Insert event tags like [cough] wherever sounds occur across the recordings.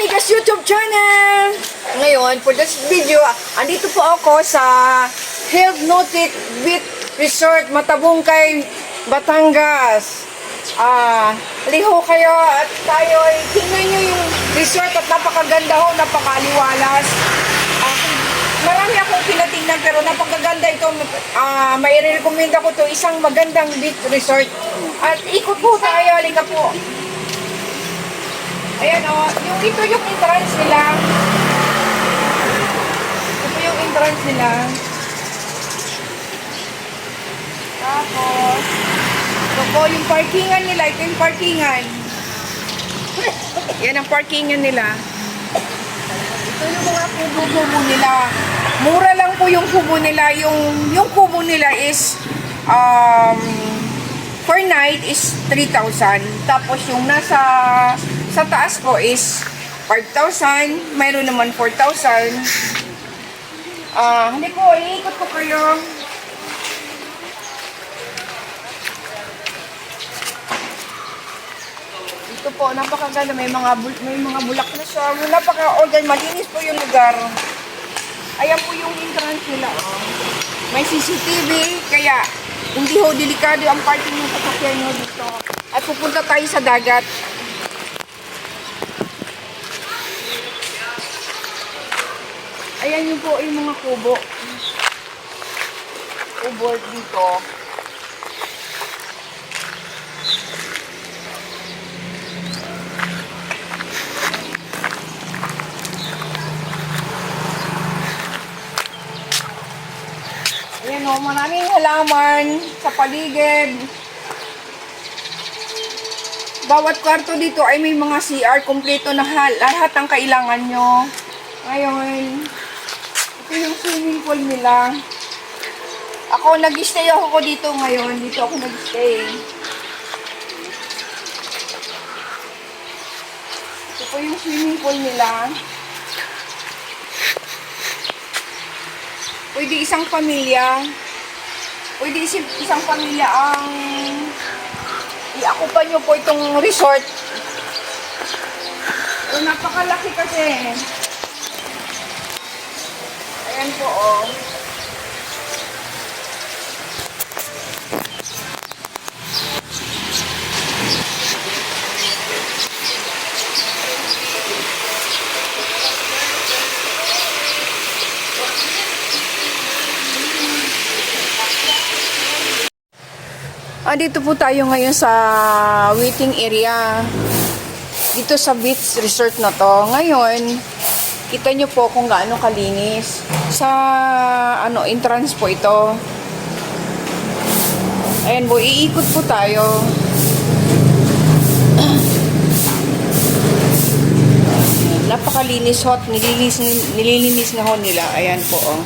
Amigas YouTube channel! Ngayon, for this video, andito po ako sa Health Nautic Beach Resort, Matabungkay, Batangas. Ah, liho kayo at tayo ay tingnan nyo yung resort at napakaganda ho, napakaliwalas. Ah, marami akong pinatingnan pero napakaganda ito. Ah, may recommend ako to isang magandang beach resort. At ikot po tayo, halika po. Ayan o, yung ito yung entrance nila. Ito yung entrance nila. Tapos, ito po yung parkingan nila. Ito yung parkingan. Yan ang parkingan nila. Ito yung mga kubo-kubo nila. Mura lang po yung kubo nila. Yung, yung kubo nila is um, per night is 3,000. Tapos yung nasa sa taas po is 5,000. Mayroon naman 4,000. Ah, hindi po, iikot ko kayo. Dito po, napakaganda. May mga, may mga bulak na siya. Napaka-organ. Malinis po yung lugar. Ayan po yung entrance nila. Oh. May CCTV, kaya hindi ho delikado ang parking ng sasakyan nyo dito. At pupunta tayo sa dagat. Ayan yung po yung mga kubo. Kubo dito. Ayan o, maraming halaman sa paligid. Bawat kwarto dito ay may mga CR, kumpleto na ha- lahat ang kailangan nyo. Ngayon, swimming pool nila. Ako, nag-stay ako dito ngayon. Dito ako nag-stay. Ito po yung swimming pool nila. Pwede isang pamilya. Pwede isang, pamilya ang iakupan nyo po itong resort. So, napakalaki kasi. Ayan po, oh. Andito po tayo ngayon sa waiting area. Dito sa beach resort na to. Ngayon, kita nyo po kung gaano kalinis. Sa ano entrance po ito. Ayan po, iikot po tayo. Napakalinis hot. Nililis, nililinis nga ho nila. Ayan po oh.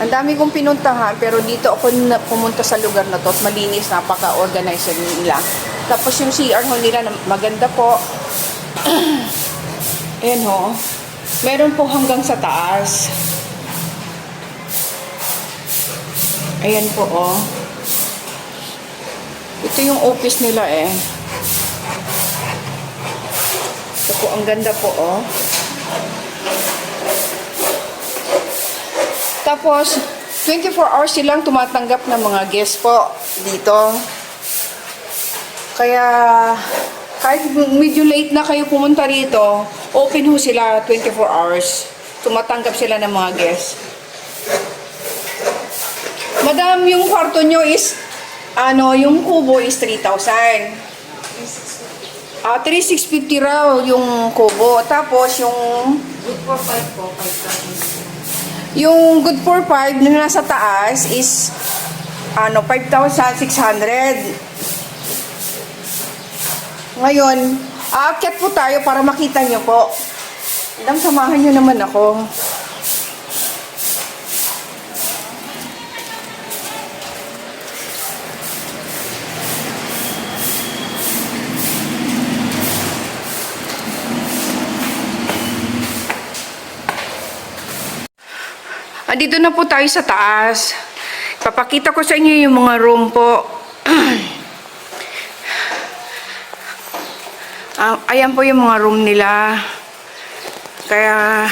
Ang dami kong pinuntahan, pero dito ako na pumunta sa lugar na to malinis, napaka-organized nila. Tapos yung CR ho nila, maganda po. [clears throat] Ayan ho. Meron po hanggang sa taas. Ayan po oh. Ito yung office nila eh. Ito po, ang ganda po oh. Tapos, 24 hours silang tumatanggap ng mga guests po dito. Kaya, kahit medyo late na kayo pumunta rito, open ho sila 24 hours. Tumatanggap sila ng mga guests. Madam, yung kwarto nyo is, ano, yung kubo is 3,000. Ah, 3,650 raw yung kubo. Tapos, yung Good for 5 po, 5,000. Yung good for 5 na nasa taas is ano 5,600. Ngayon, aakyat po tayo para makita nyo po. Madam, samahan nyo naman ako. Andito na po tayo sa taas. Papakita ko sa inyo yung mga room po. [clears throat] Ah, ayan po yung mga room nila. Kaya,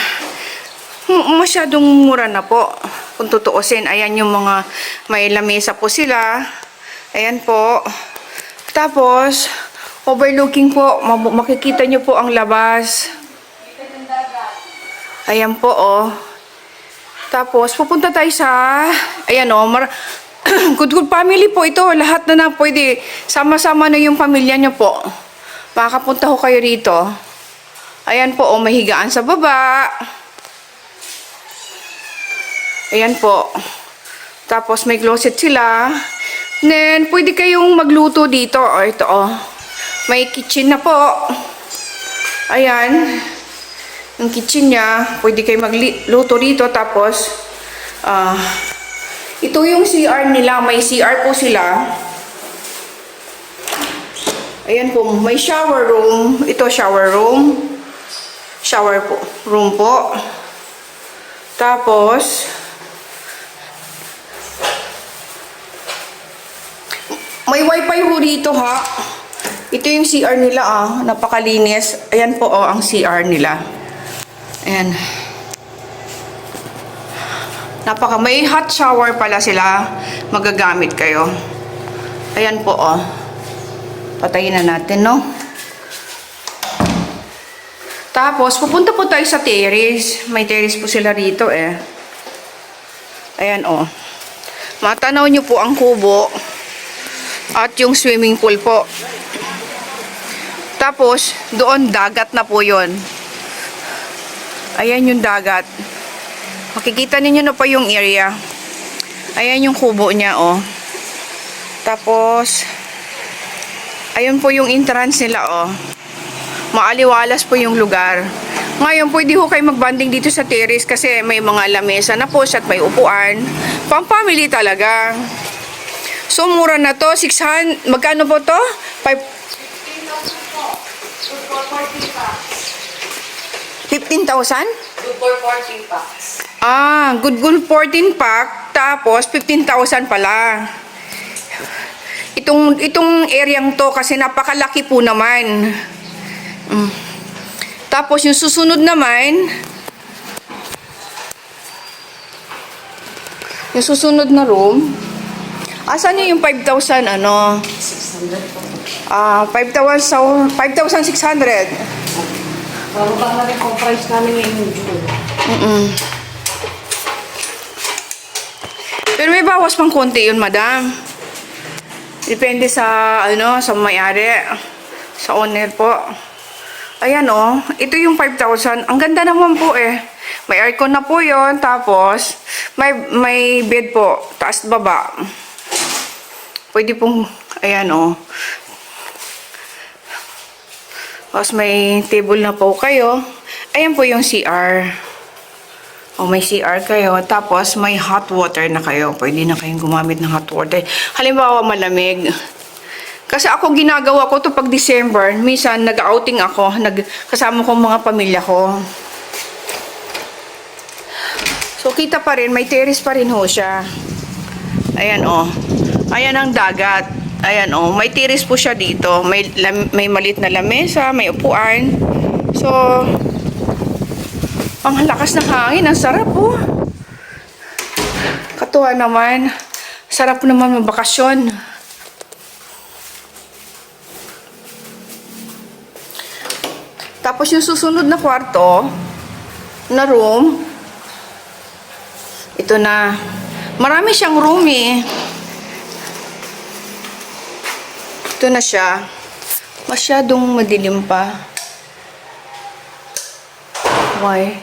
masyadong mura na po. Kung tutuusin, ayan yung mga may lamesa po sila. Ayan po. Tapos, overlooking po, makikita nyo po ang labas. Ayan po, oh. Tapos, pupunta tayo sa, ayan oh, mar- [clears throat] good good family po ito. Lahat na na pwede. Sama-sama na yung pamilya nyo po. Makakapunta ho kayo rito. Ayan po, oh, may higaan sa baba. Ayan po. Tapos may closet sila. Then, pwede kayong magluto dito. O, ito, oh. May kitchen na po. Ayan. Yung kitchen niya, pwede kayo magluto rito. Tapos, ah, ito yung CR nila. May CR po sila. Ayan po, may shower room. Ito, shower room. Shower po. Room po. Tapos, may wifi ho rito ha. Ito yung CR nila ah. Napakalinis. Ayan po oh, ang CR nila. Ayan. Napaka, may hot shower pala sila. Magagamit kayo. Ayan po oh. Patayin na natin, no? Tapos, pupunta po tayo sa terrace. May terrace po sila rito, eh. Ayan, oh. Matanaw nyo po ang kubo. At yung swimming pool po. Tapos, doon dagat na po yon. Ayan yung dagat. Makikita ninyo na pa yung area. Ayan yung kubo niya, oh. Tapos, ayun po yung entrance nila, oh. Maaliwalas po yung lugar. Ngayon, pwede ho kayo magbanding dito sa terrace kasi may mga lamesa na po at may upuan. Pang-family talaga. So, mura na to. 600, magkano po to? 5, 15,000? Good for 14 packs. Ah, good good 14 pack, tapos 15,000 pala. Itong itong areang to kasi napakalaki po naman. Mm. Tapos yung susunod naman yung susunod na room Asan yung 5,000 ano? 600 po. Ah, 5,000 5,600. Bababa na rin po price namin ngayong June. Mm-mm. Pero may bawas pang konti yun, madam. Depende sa, ano, sa may-ari. Sa owner po. Ayan, oh. Ito yung 5,000. Ang ganda naman po, eh. May aircon na po yon Tapos, may, may bed po. Taas baba. Pwede pong, ayan, oh. Tapos may table na po kayo. Ayan po yung CR. O may CR kayo. Tapos may hot water na kayo. Pwede na kayong gumamit ng hot water. Halimbawa malamig. Kasi ako ginagawa ko to pag December. Minsan nag-outing ako. Nag kasama ko mga pamilya ko. So kita pa rin. May terrace pa rin ho siya. Ayan o. Ayan ang dagat. Ayan o. May terrace po siya dito. May, may malit na lamesa. May upuan. So, ang lakas ng hangin. Ang sarap po. Katuwa naman. Sarap naman magbakasyon. Tapos yung susunod na kwarto, na room, ito na. Marami siyang room eh. Ito na siya. Masyadong madilim pa. Why?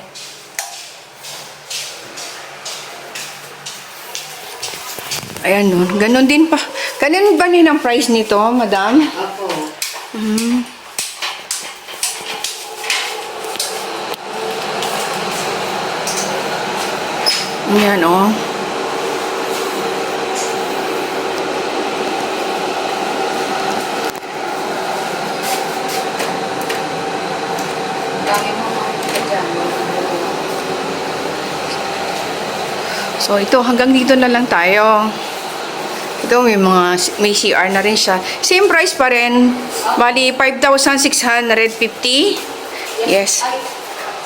Ayan nun. Ganon din pa. Ganon ba din ang price nito, madam? Apo. Ayan, oh. So ito, hanggang dito na lang tayo. Ito, may mga, may CR na rin siya. Same price pa rin. Bali, 5,650. Yes. Ay,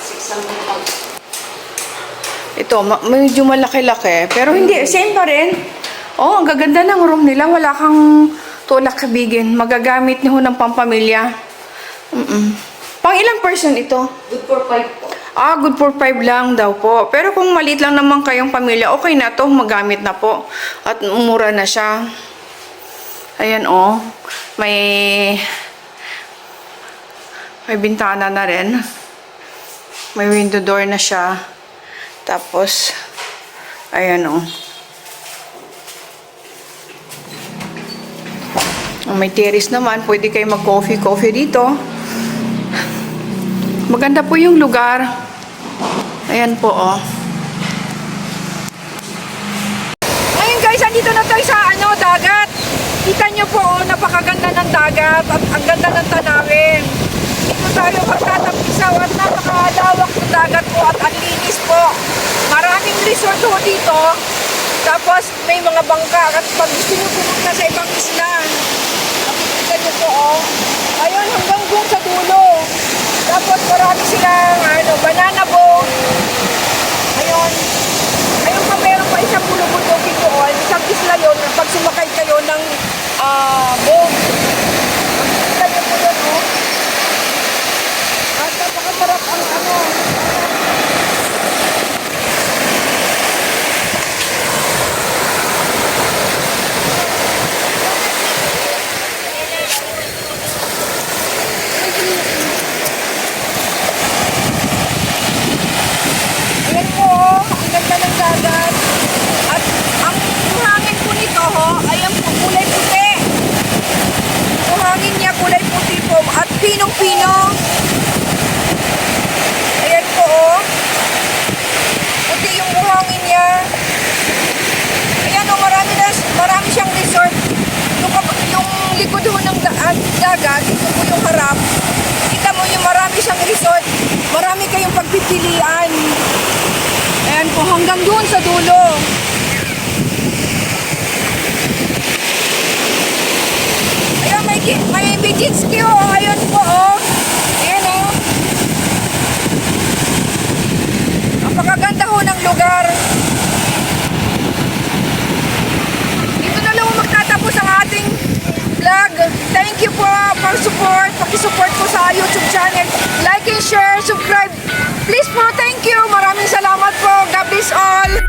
600 Ito, medyo malaki-laki. Pero hindi, same pa rin. Oh, ang gaganda ng room nila. Wala kang tulak kabigin. Magagamit niyo ng pampamilya. Mm-mm. Pang ilang person ito? Good for 5 po. Ah, good for five lang daw po. Pero kung maliit lang naman kayong pamilya, okay na to, magamit na po. At mura na siya. Ayan oh. May may bintana na rin. May window door na siya. Tapos ayan oh. Oh, May terrace naman. Pwede kayo mag-coffee-coffee dito. Maganda po yung lugar. Ayan po, oh. Ngayon guys, andito na tayo sa ano, dagat. Kita nyo po, oh, napakaganda ng dagat at ang ganda ng tanawin. Dito tayo magtatampisaw at napakalawak ng dagat po at ang linis po. Maraming resort po dito. Tapos may mga bangka at pag gusto nyo pumunta sa ibang isla, nakikita nyo po, oh. Ayun, hanggang doon sa dulo. Tapos marami silang ano, banana boat. Ayun. Ayun pa meron pa isang bulubundukin doon. Isang isla yun. Pag sumakay kayo ng ah, boat. Makikita niyo po yun, oh. At napakasarap ang ano. Ayan po, oh, ang ganda ng dagat. At ang buhangin po nito, ho, ayan po, kulay puti. Buhangin niya kulay puti po at pinong-pino. Ayan po, oh. Puti yung buhangin niya. Ayan, oh, marami, na, marami siyang resort. Yung, yung likod ho ng da- ah, dagat, ito po yung harap. Kita mo yung marami siyang resort. Marami kayong pagpipilian. Ayan po, hanggang doon sa dulo. may bijit ski oh, Ayun po o. Oh. Ayan. Oh. Ang pakaganda ho ng lugar. Dito na lang magtatapos ang ating vlog. Thank you po for support. Pakisupport po sa YouTube channel. Like and share, subscribe. Please po, thank you. Maraming salamat po. God bless all.